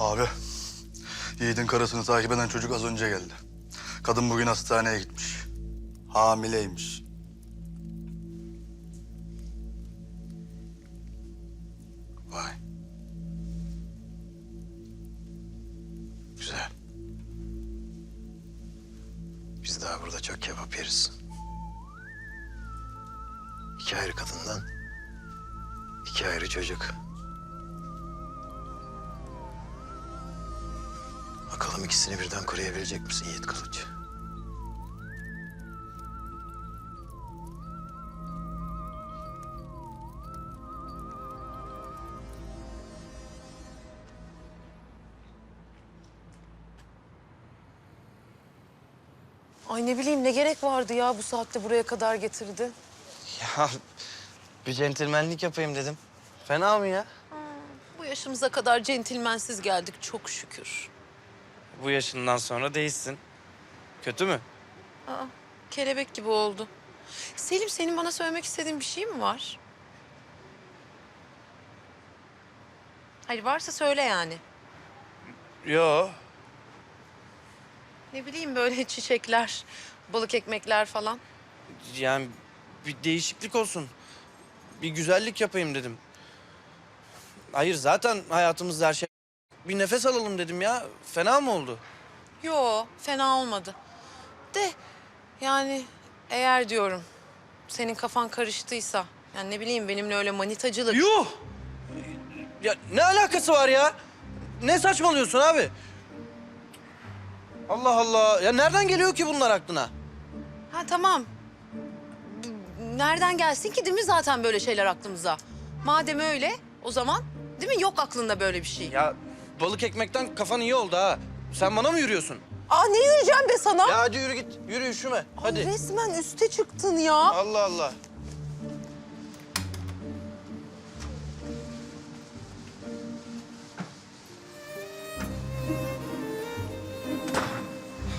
Abi, Yiğit'in karısını takip eden çocuk az önce geldi. Kadın bugün hastaneye gitmiş. Hamileymiş. Vay. Güzel. Biz daha burada çok kebap yeriz. İki ayrı kadından iki ayrı çocuk. Bakalım ikisini birden koruyabilecek misin Yiğit Kılıç? Ay ne bileyim ne gerek vardı ya bu saatte buraya kadar getirdi. Ya bir centilmenlik yapayım dedim. Fena mı ya? Bu yaşımıza kadar centilmensiz geldik çok şükür. Bu yaşından sonra değişsin. Kötü mü? Aa, kelebek gibi oldu. Selim senin bana söylemek istediğin bir şey mi var? Hayır varsa söyle yani. Yo. Ne bileyim böyle çiçekler, balık ekmekler falan. Yani bir değişiklik olsun. Bir güzellik yapayım dedim. Hayır zaten hayatımızda her şey... Bir nefes alalım dedim ya. Fena mı oldu? Yo fena olmadı. De yani eğer diyorum senin kafan karıştıysa yani ne bileyim benimle öyle manitacılık. Yuh! Ya ne alakası var ya? Ne saçmalıyorsun abi? Allah Allah. Ya nereden geliyor ki bunlar aklına? Ha tamam. Nereden gelsin ki değil mi zaten böyle şeyler aklımıza? Madem öyle o zaman değil mi yok aklında böyle bir şey? Ya balık ekmekten kafan iyi oldu ha. Sen bana mı yürüyorsun? Aa ne yürüyeceğim be sana? Ya hadi yürü git. Yürü üşüme. Hadi. Resmen üste çıktın ya. Allah Allah.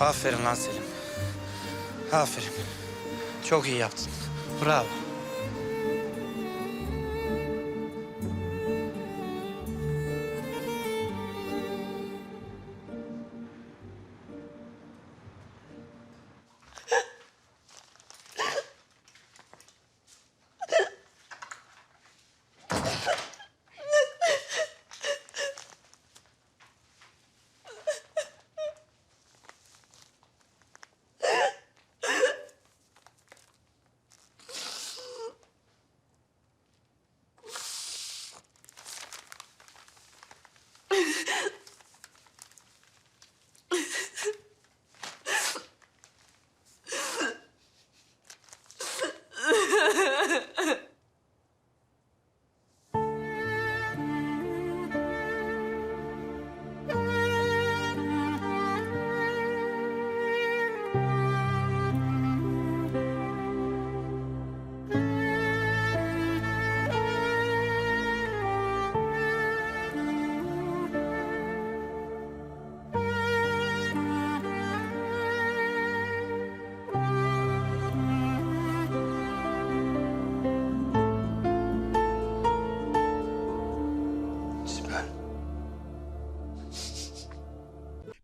Aferin lan Selim. Aferin. Çok iyi yaptın. Bravo.